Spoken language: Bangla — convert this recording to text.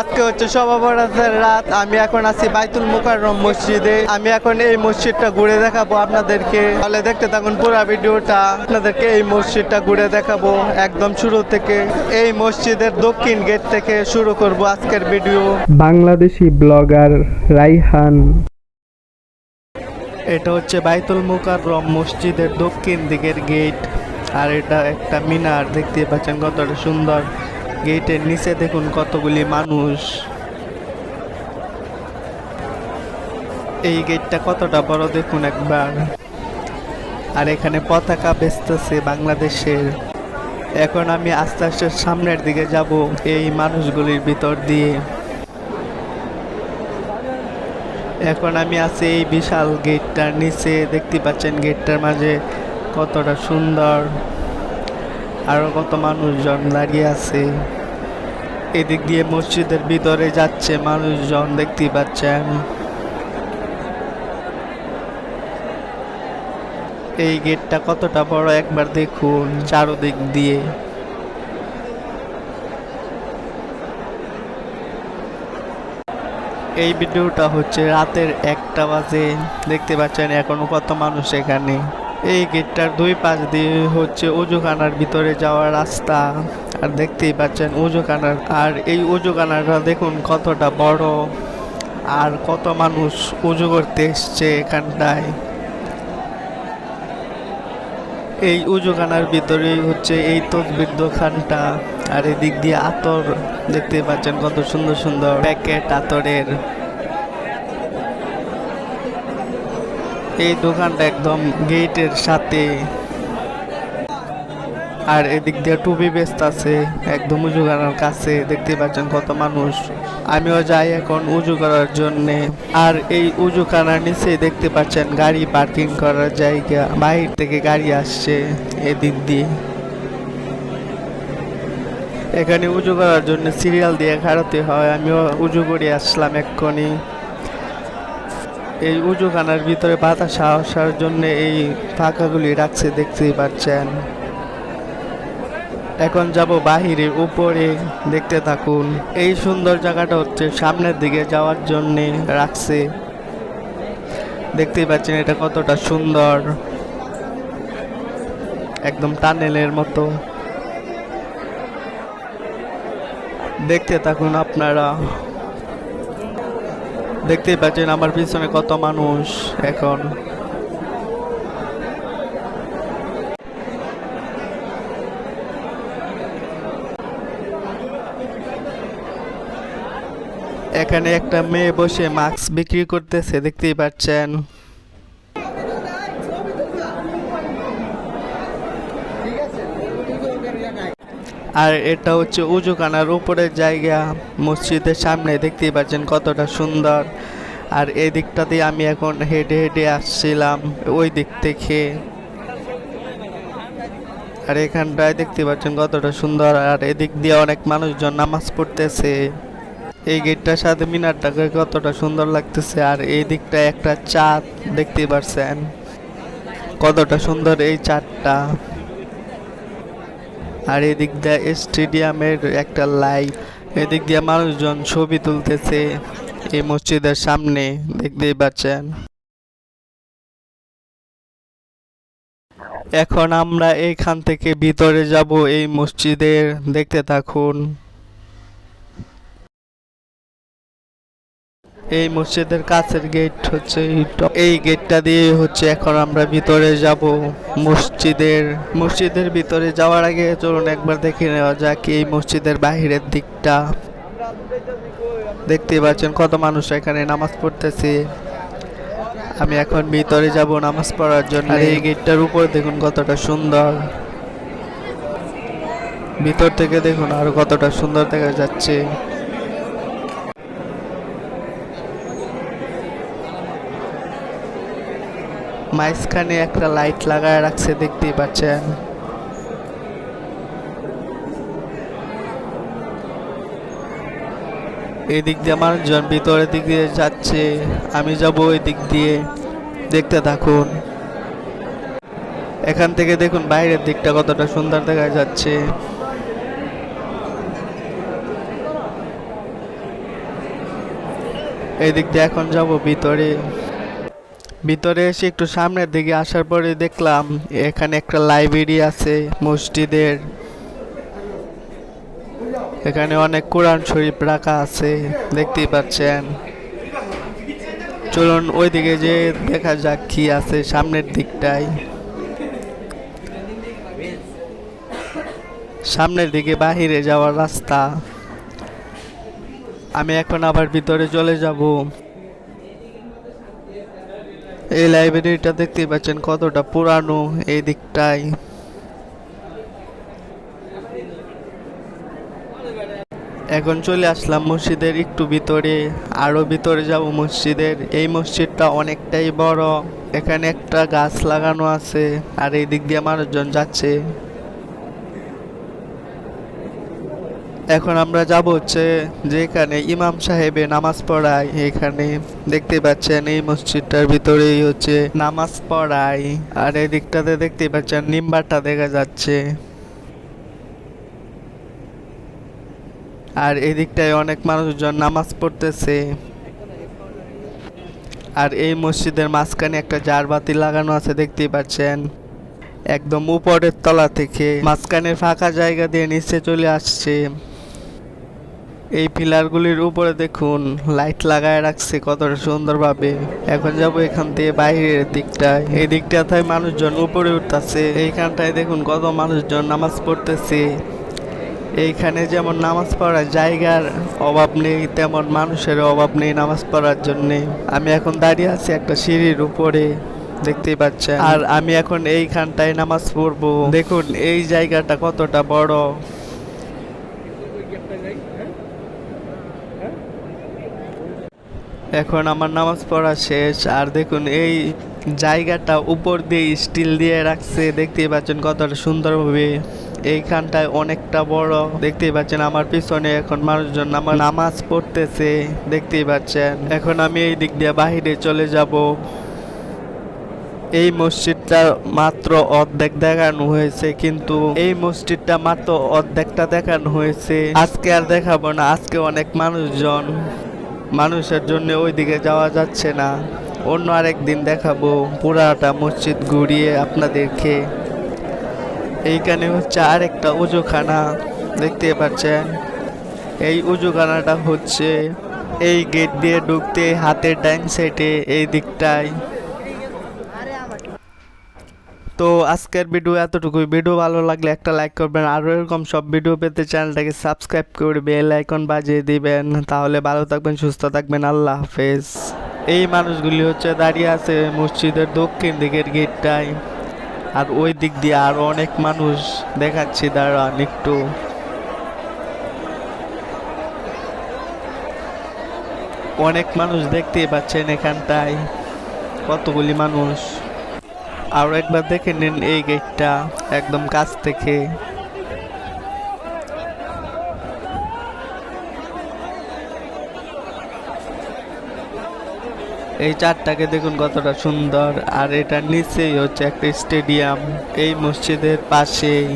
আজকে হচ্ছে সভাবরাতের রাত। আমি এখন আছি বাইতুল মুকাররম মসজিদে। আমি এখন এই মসজিদটা ঘুরে দেখাবো আপনাদেরকে। তাহলে দেখতে থাকুন পুরো ভিডিওটা। আপনাদেরকে এই মসজিদটা ঘুরে দেখাবো একদম শুরু থেকে। এই মসজিদের দক্ষিণ গেট থেকে শুরু করব আজকের ভিডিও। বাংলাদেশি ব্লগার রাইহান। এটা হচ্ছে বাইতুল মুকাররম মসজিদের দক্ষিণ দিকের গেট। আর এটা একটা মিনার দেখতে পাচ্ছেন কতটা সুন্দর। গেটের নিচে দেখুন কতগুলি মানুষ। এই গেটটা কতটা বড় দেখুন একবার। আর এখানে পতাকা বেচতেছে বাংলাদেশের। এখন আমি আস্তে আস্তে সামনের দিকে যাব এই মানুষগুলির ভিতর দিয়ে। এখন আমি আছি এই বিশাল গেটটার নিচে, দেখতে পাচ্ছেন গেটটার মাঝে কতটা সুন্দর। আরও কত মানুষজন দাঁড়িয়ে আছে। এদিক দিয়ে মসজিদের ভিতরে যাচ্ছে মানুষজন দেখতে পাচ্ছেন। এই গেটটা কতটা বড় একবার দেখুন, চারোদিক দিয়ে। এই ভিডিওটা হচ্ছে রাতের একটা বাজে, দেখতে পাচ্ছেন এখনও কত মানুষ এখানে। এই গেটটার দুই পাশ দিয়ে হচ্ছে উজুখানার ভিতরে যাওয়ার রাস্তা। আর দেখতেই পাচ্ছেন উজুখানার আর এই উজুখানাটা দেখুন কতটা বড় আর কত মানুষ উজু করতে এসছে এখানটায়। এই উজুখানার ভিতরেই হচ্ছে এই তসবির দোকানটা আর এদিক দিয়ে আতর দেখতে পাচ্ছেন কত সুন্দর সুন্দর প্যাকেট আতরের। এই দোকানটা একদম গেটের সাথে। আর এদিক দিয়ে টুপি বেস্ট আছে, একদম উজু করার কাছে, দেখতে পাচ্ছেন কত মানুষ। আমিও যাই এখন উজু করার জন্য। আর এই উজু কানার নিচে দেখতে পাচ্ছেন গাড়ি পার্কিং করার জায়গা বাহির থেকে গাড়ি আসছে এদিক দিয়ে। এখানে উজু করার জন্য সিরিয়াল দিয়ে খাড়াতে হয়, আমিও উজু করে আসলাম এক্ষুনি। এই উজুখানার ভিতরে বাতাস আসার জন্য এই ফাঁকাগুলি রাখছে, দেখতেই পাচ্ছেন। এখন যাব বাহিরে, উপরে। দেখতে থাকুন। এই সুন্দর জায়গাটা হচ্ছে সামনের দিকে যাওয়ার জন্য রাখছে। দেখতেই পাচ্ছেন এটা কতটা সুন্দর। একদম টানেলের মতো। দেখতে থাকুন আপনারা। দেখতেই পাচ্ছেন আমার পিছনে কত মানুষ এখন। এখানে একটা মেয়ে বসে মাস্ক বিক্রি করতেছে, দেখতেই পাচ্ছেন। আর এটা হচ্ছে উজুখানার উপরের জায়গা, মসজিদের সামনে, দেখতেই পাচ্ছেন কতটা সুন্দর। আর এই দিকটা দিয়ে আমি এখন হেঁটে হেঁটে আসছিলাম, ওই দিক থেকে। আর এখানটায় দেখতে পাচ্ছেন কতটা সুন্দর, আর এদিক দিয়ে অনেক মানুষজন নামাজ পড়তেছে। এই গেটটার সাথে মিনারটাকে কতটা সুন্দর লাগতেছে, আর এই দিকটা একটা চাঁদ দেখতে পারছেন। কতটা সুন্দর এই চাঁদটা। আর এদিক দিয়ে স্টেডিয়ামের একটা লাইট এদিক দিয়ে মানুষজন ছবি তুলতেছে এই মসজিদের সামনে, দেখতেই পাচ্ছেন। এখন আমরা এইখান থেকে ভিতরে যাব, এই মসজিদের, দেখতে থাকুন। এই মসজিদের কাছের গেট হচ্ছে। এই গেটটা দিয়ে হচ্ছে এখন আমরা ভিতরে যাব মসজিদের মসজিদের ভিতরে যাওয়ার আগে চলুন একবার দেখে নেওয়া যাক এই মসজিদের বাহিরের দিকটা। দেখতেই পাচ্ছেন কত মানুষ এখানে নামাজ পড়তেছে। আমি এখন ভিতরে যাব নামাজ পড়ার জন্য। এই গেটটার উপর দেখুন কতটা সুন্দর। ভিতর থেকে দেখুন আর কতটা সুন্দর দেখা যাচ্ছে। মাঝখানে একটা লাইট লাগায় রাখছে, দেখতেই পাচ্ছেন। এই দিক দিয়ে মানুষজন ভিতরের দিক দিয়ে যাচ্ছে, আমি যাব দিক দিয়ে, দেখতে থাকুন। এখান থেকে দেখুন বাইরের দিকটা কতটা সুন্দর দেখা যাচ্ছে। এই দিক দিয়ে এখন যাব ভিতরে। ভিতরে এসে একটু সামনের দিকে আসার পরে দেখলাম এখানে একটা লাইব্রেরি আছে, মসজিদের। এখানে অনেক কোরআন শরীফ রাখা আছে, দেখতেই পাচ্ছেন। চলুন ওইদিকে যে দেখা যাক কি আছে সামনের দিকটায়। সামনের দিকে বাহিরে যাওয়ার রাস্তা। আমি এখন আবার ভিতরে চলে যাব। এই লাইব্রেরিটা দেখতেই পাচ্ছেন কতটা পুরানো এই দিকটাই এখন চলে আসলাম মসজিদের একটু ভিতরে, আরও ভিতরে যাব মসজিদের। এই মসজিদটা অনেকটাই বড়, এখানে একটা গাছ লাগানো আছে, আর এই দিক দিয়ে মানুষজন যাচ্ছে। এখন আমরা যাব হচ্ছে যেখানে ইমাম সাহেবে নামাজ পড়ায়। এখানে দেখতে পাচ্ছেন এই মসজিদটার ভিতরেই হচ্ছে নামাজ পড়ায়। আর এই দিকটাতে দেখতে পাচ্ছেন নিম্বারটা দেখা যাচ্ছে। আর এদিকটায় অনেক মানুষজন নামাজ পড়তেছে। আর এই মসজিদের মাঝখানে একটা জারবাতি লাগানো আছে, দেখতেই পাচ্ছেন। একদম উপরের তলা থেকে। মাঝখানের ফাঁকা জায়গা দিয়ে নিচে চলে আসছে। এই পিলারগুলির উপরে দেখুন, লাইট লাগায় রাখছে কতটা সুন্দরভাবে। এখন যাব এখান থেকে বাইরের দিকটায় এই দিকটায় মানুষজন উপরে উঠতেছে। এইখানটায় দেখুন কত মানুষজন নামাজ পড়তেছে। এইখানে যেমন নামাজ পড়ার জায়গার অভাব নেই, তেমন মানুষের অভাব নেই নামাজ পড়ার জন্যে। আমি এখন দাঁড়িয়ে আছি একটা সিঁড়ির উপরে, দেখতেই পাচ্ছেন। আর আমি এখন এইখানটায় নামাজ পড়ব। দেখুন, এই জায়গাটা কতটা বড়। এখন আমার নামাজ পড়া শেষ। আর দেখুন, এই জায়গাটা উপর দিয়ে স্টিল দিয়ে রাখছে। দেখতেই পাচ্ছেন কতটা সুন্দরভাবে। এইখানটায় অনেকটা বড়। দেখতেই পাচ্ছেন আমার পিছনে এখন মানুষজন আমার নামাজ পড়তেছে। দেখতেই পাচ্ছেন। এখন আমি এই দিক দিয়ে বাহিরে চলে যাব। এই মসজিদটা মাত্র অর্ধেক দেখানো হয়েছে, কিন্তু এই মসজিদটা মাত্র অর্ধেকটা দেখানো হয়েছে। আজকে আর দেখাবো না, আজকে অনেক মানুষজন। মানুষের জন্য ওইদিকে যাওয়া যাচ্ছে না। অন্য আরেক দিন দেখাবো পুরাটা মসজিদ ঘুরিয়ে আপনাদেরকে। এইখানে হচ্ছে আরেকটা উজুখানা, দেখতে পাচ্ছেন? এই উজুখানাটা হচ্ছে এই গেট দিয়ে ঢুকতে হাতের ডাইন সাইডে এই দিকটায়। তো আজকের ভিডিও এতটুকুই। ভিডিও ভালো লাগলে একটা লাইক করবেন। আরও এরকম সব ভিডিও পেতে চ্যানেলটাকে সাবস্ক্রাইব করে বেল আইকন বাজিয়ে দিবেন। তাহলে ভালো থাকবেন, সুস্থ থাকবেন। আল্লাহ হাফেজ। এই মানুষগুলি হচ্ছে দাঁড়িয়ে আছে মসজিদের দক্ষিণ দিকের গেটটায় আর ওই দিক দিয়ে আরও অনেক মানুষ দেখাচ্ছি। দাঁড়ান একটু। অনেক মানুষ দেখতেই পাচ্ছেন এখানটায়। কতগুলি মানুষ। আরও একবার দেখে নিন এই গেটটা একদম কাছ থেকে। এই চারটাকে দেখুন কতটা সুন্দর, আর এটার নিচেই হচ্ছে একটা স্টেডিয়াম এই মসজিদের পাশেই।